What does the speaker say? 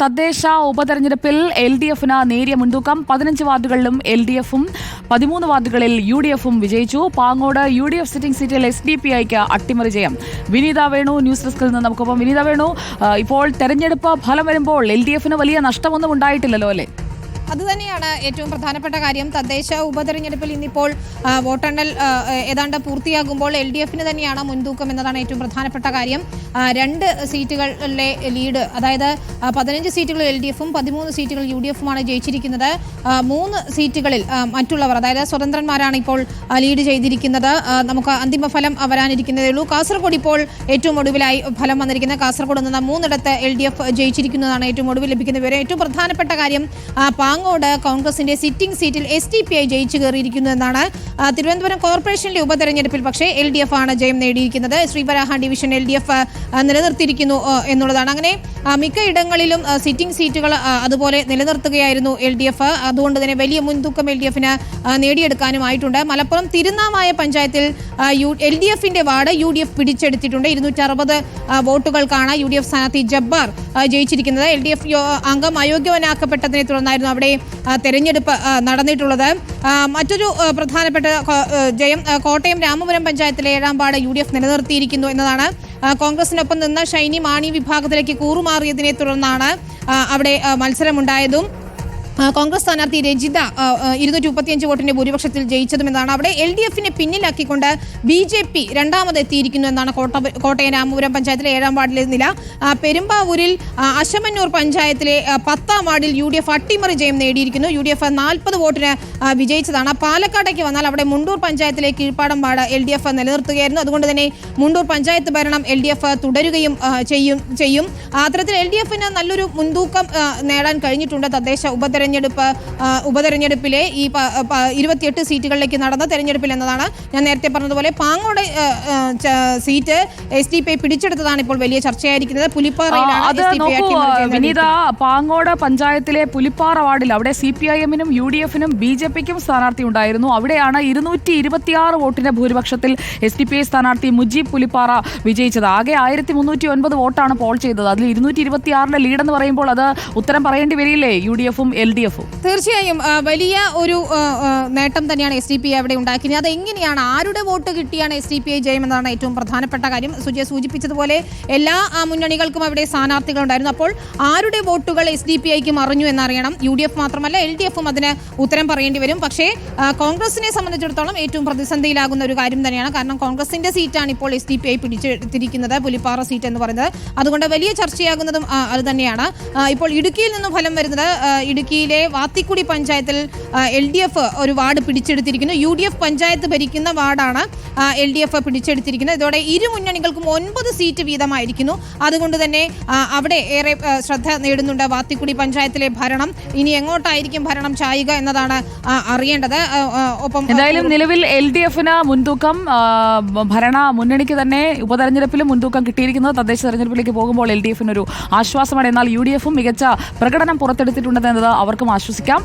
തദ്ദേശ ഉപതെരഞ്ഞെടുപ്പിൽ L D എഫിന് നേരിയ മുൻതൂക്കം. പതിനഞ്ച് വാർഡുകളിലും എൽ ഡി എഫും പതിമൂന്ന് വാർഡുകളിൽ യു ഡി എഫും വിജയിച്ചു. Pangode U D F sitting സീറ്റിൽ എസ് ഡി പി ഐക്ക് അട്ടിമറി ജയം. വിനീത വേണു ന്യൂസ് ഡെസ്കിൽ നിന്ന് നമുക്കൊപ്പം. വിനീത വേണു ഇപ്പോൾ തെരഞ്ഞെടുപ്പ് ഫലം വരുമ്പോൾ എൽ ഡി എഫിന് വലിയ നഷ്ടമൊന്നും ഉണ്ടായിട്ടില്ലല്ലോ അല്ലേ? അതുതന്നെയാണ് ഏറ്റവും പ്രധാനപ്പെട്ട കാര്യം. തദ്ദേശ ഉപതെരഞ്ഞെടുപ്പിൽ ഇന്നിപ്പോൾ വോട്ടെണ്ണൽ ഏതാണ്ട് പൂർത്തിയാകുമ്പോൾ എൽ ഡി എഫിന് തന്നെയാണ് മുൻതൂക്കം എന്നതാണ് ഏറ്റവും പ്രധാനപ്പെട്ട കാര്യം. രണ്ട് സീറ്റുകളിലെ ലീഡ് അതായത് പതിനഞ്ച് സീറ്റുകളിൽ എൽ ഡി എഫും പതിമൂന്ന് സീറ്റുകളിൽ യു ഡി എഫുമാണ് ജയിച്ചിരിക്കുന്നത് മൂന്ന് സീറ്റുകളിൽ മറ്റുള്ളവർ അതായത് സ്വതന്ത്രന്മാരാണ് ഇപ്പോൾ ലീഡ് ചെയ്തിരിക്കുന്നത്. നമുക്ക് അന്തിമ ഫലം വരാനിരിക്കുന്നതേ ഉള്ളൂ. കാസർഗോഡ് ഇപ്പോൾ ഏറ്റവും ഒടുവിലായി ഫലം വന്നിരിക്കുന്നത് കാസർഗോഡ് നിന്ന് മൂന്നിടത്ത് എൽ ഡി എഫ് ജയിച്ചിരിക്കുന്നതാണ് ഏറ്റവും ഒടുവിൽ ലഭിക്കുന്ന വിവരം. ഏറ്റവും പ്രധാനപ്പെട്ട കാര്യം ആ, പാങ്ങോട് കോൺഗ്രസിന്റെ സിറ്റിംഗ് സീറ്റിൽ എസ് ഡി പി ഐ ജയിച്ചു കയറിയിരിക്കുന്നു എന്നാണ് തിരുവനന്തപുരം കോർപ്പറേഷനിലെ ഉപതെരഞ്ഞെടുപ്പിൽ പക്ഷേ എൽ ഡി എഫ് ആണ് ജയം നേടിയിരിക്കുന്നത്. Sreevaraha division L D F നിലനിർത്തിയിരിക്കുന്നു എന്നുള്ളതാണ്. അങ്ങനെ മിക്ക ഇടങ്ങളിലും സിറ്റിംഗ് സീറ്റുകൾ അതുപോലെ നിലനിർത്തുകയായിരുന്നു എൽ ഡി എഫ് അതുകൊണ്ട് തന്നെ വലിയ മുൻതൂക്കം എൽ ഡി എഫിന് നേടിയെടുക്കാനുമായിട്ടുണ്ട്. മലപ്പുറം തിരുനാമായ പഞ്ചായത്തിൽ യു എൽ ഡി എഫിന്റെ വാർഡ് യു ഡി എഫ് പിടിച്ചെടുത്തിട്ടുണ്ട്. ഇരുന്നൂറ്റി അറുപത് വോട്ടുകൾക്കാണ് യു ഡി എഫ് സ്ഥാനാർത്ഥി ജബ്ബാർ ജയിച്ചിരിക്കുന്നത്. എൽ ഡി എഫ് അംഗം അയോഗ്യവനാക്കപ്പെട്ടതിനെ തുടർന്നായിരുന്നു അവിടെ ആ, തെരഞ്ഞെടുപ്പ് നടന്നിട്ടുള്ളത്. മറ്റൊരു പ്രധാനപ്പെട്ട ജയം കോട്ടയം രാമപുരം പഞ്ചായത്തിലെ ഏഴാം പാട് യു ഡി എഫ് നിലനിർത്തിയിരിക്കുന്നു എന്നതാണ്. കോൺഗ്രസിനൊപ്പം നിന്ന് ഷൈനി മാണി വിഭാഗത്തിലേക്ക് കൂറുമാറിയതിനെ തുടർന്നാണ് അവിടെ മത്സരമുണ്ടായതും. കോൺഗ്രസ് സ്ഥാനാർത്ഥി രജിത ഇരുന്നൂറ്റി മുപ്പത്തിയഞ്ച് വോട്ടിന്റെ ഭൂരിപക്ഷത്തിൽ ജയിച്ചതുമെന്നാണ്. അവിടെ എൽ ഡി എഫിനെ പിന്നിലാക്കിക്കൊണ്ട് ബി ജെ പി രണ്ടാമതെത്തിയിരിക്കുന്നു എന്നാണ് കോട്ട കോട്ടയം രാമപുരം പഞ്ചായത്തിലെ ഏഴാം വാർഡിലെ നില. പെരുമ്പാവൂരിൽ അശമന്നൂർ പഞ്ചായത്തിലെ പത്താം വാർഡിൽ യു ഡി എഫ് അട്ടിമറി ജയം നേടിയിരിക്കുന്നു. യു ഡി എഫ് നാൽപ്പത് വോട്ടിന് വിജയിച്ചതാണ്. പാലക്കാടേക്ക് വന്നാൽ അവിടെ മുണ്ടൂർ പഞ്ചായത്തിലെ Keezhppadam ward L D F നിലനിർത്തുകയായിരുന്നു. അതുകൊണ്ട് തന്നെ മുണ്ടൂർ പഞ്ചായത്ത് ഭരണം എൽ ഡി എഫ് തുടരുകയും ചെയ്യും ചെയ്യും. അത്തരത്തിൽ എൽ ഡി എഫിന് നല്ലൊരു മുൻതൂക്കം നേടാൻ കഴിഞ്ഞിട്ടുണ്ട് തദ്ദേശ ഉപതെരഞ്ഞെടുപ്പ് ആ, ഉപതെരഞ്ഞെടുപ്പിലെ ഈ ഇരുപത്തിയെട്ട് സീറ്റുകളിലേക്ക് നടന്ന തെരഞ്ഞെടുപ്പിൽ എന്നതാണ് ഞാൻ നേരത്തെ പറഞ്ഞതുപോലെ Pangode seat S D P I പിടിച്ചെടുത്തതാണ് ഇപ്പോൾ വലിയ ചർച്ചയായിരിക്കുന്നത്. പുലിപ്പാറയിലാണ് വിനീത പാങ്ങോട് പഞ്ചായത്തിലെ പുലിപ്പാറ വാർഡിൽ അവിടെ സി പി ഐ എമ്മിനും യു ഡി എഫിനും ബി ജെ പിക്കും സ്ഥാനാർത്ഥി ഉണ്ടായിരുന്നു. അവിടെയാണ് ഇരുന്നൂറ്റി ഇരുപത്തിയാറ് വോട്ടിന്റെ ഭൂരിപക്ഷത്തിൽ എസ് ഡി പി ഐ സ്ഥാനാർത്ഥി മുജീബ് പുലിപ്പാറ വിജയിച്ചത്. ആകെ ആയിരത്തി മുന്നൂറ്റി ഒൻപത് വോട്ടാണ് പോൾ ചെയ്തത്. അതിൽ ഇരുന്നൂറ്റി ഇരുപത്തിയാറിന്റെ എന്ന് പറയുമ്പോൾ അത് ഉത്തരം പറയേണ്ടി വരില്ലേ? യു ഡി എഫും എൽ ഡി തീർച്ചയായും വലിയ ഒരു നേട്ടം തന്നെയാണ് എസ് ഡി പി അവിടെ ഉണ്ടാക്കിയത്. അത് എങ്ങനെയാണ് ആരുടെ വോട്ട് കിട്ടിയാണ് എസ് ഡി പി ഐ ജയമെന്നതാണ് ഏറ്റവും പ്രധാനപ്പെട്ട കാര്യം. സുജയ സൂചിപ്പിച്ചതുപോലെ എല്ലാ മുന്നണികൾക്കും അവിടെ സ്ഥാനാർത്ഥികൾ ഉണ്ടായിരുന്നു അപ്പോൾ ആരുടെ വോട്ടുകൾ എസ് ഡി പി ഐക്ക് മറിഞ്ഞു എന്നറിയണം. യു ഡി എഫ് മാത്രമല്ല എൽ ഡി എഫും അതിന് ഉത്തരം പറയേണ്ടി വരും. പക്ഷേ കോൺഗ്രസിനെ സംബന്ധിച്ചിടത്തോളം ഏറ്റവും പ്രതിസന്ധിയിലാകുന്ന ഒരു കാര്യം തന്നെയാണ്. കാരണം കോൺഗ്രസിന്റെ സീറ്റാണ് ഇപ്പോൾ എസ് ഡി പി ഐ പിടിച്ചെടുത്തിരിക്കുന്നത് പുലിപ്പാറ സീറ്റ് എന്ന് പറയുന്നത്. അതുകൊണ്ട് വലിയ ചർച്ചയാകുന്നതും അത് തന്നെയാണ്. ഇപ്പോൾ ഇടുക്കിയിൽ നിന്നും ഫലം വരുന്നത് ആ, ഇടുക്കിയിലെ വാത്തിക്കുടി പഞ്ചായത്തിൽ എൽ ഡി എഫ് ഒരു വാർഡ് പിടിച്ചെടുത്തിരിക്കുന്നു. യു ഡി എഫ് പഞ്ചായത്ത് ഭരിക്കുന്ന വാർഡാണ് എൽ ഡി എഫ് പിടിച്ചെടുത്തിരിക്കുന്നത്. ഇതോടെ ഇരു മുന്നണികൾക്കും ഒൻപത് സീറ്റ് വീതമായിരിക്കുന്നു. അതുകൊണ്ട് തന്നെ അവിടെ ഏറെ ശ്രദ്ധ നേടുന്നുണ്ട് വാത്തിക്കുടി പഞ്ചായത്തിലെ ഭരണം. ഇനി എങ്ങോട്ടായിരിക്കും ഭരണം ചായുക എന്നതാണ് അറിയേണ്ടത്. ഒപ്പം എന്തായാലും നിലവിൽ എൽ ഡി എഫിന് മുൻതൂക്കം ഭരണ മുന്നണിക്ക് തന്നെ ഉപതെരഞ്ഞെടുപ്പിലും മുൻതൂക്കം കിട്ടിയിരിക്കുന്നത് തദ്ദേശ തെരഞ്ഞെടുപ്പിലേക്ക് പോകുമ്പോൾ എൽ ഡി എഫിനൊരു ആശ്വാസമാണ്. എന്നാൽ യു ഡി എഫും മികച്ച പ്രകടനം പുറത്തെടുത്തിട്ടുണ്ടെന്നത് അവർക്കും ആശ്വസിക്കാം.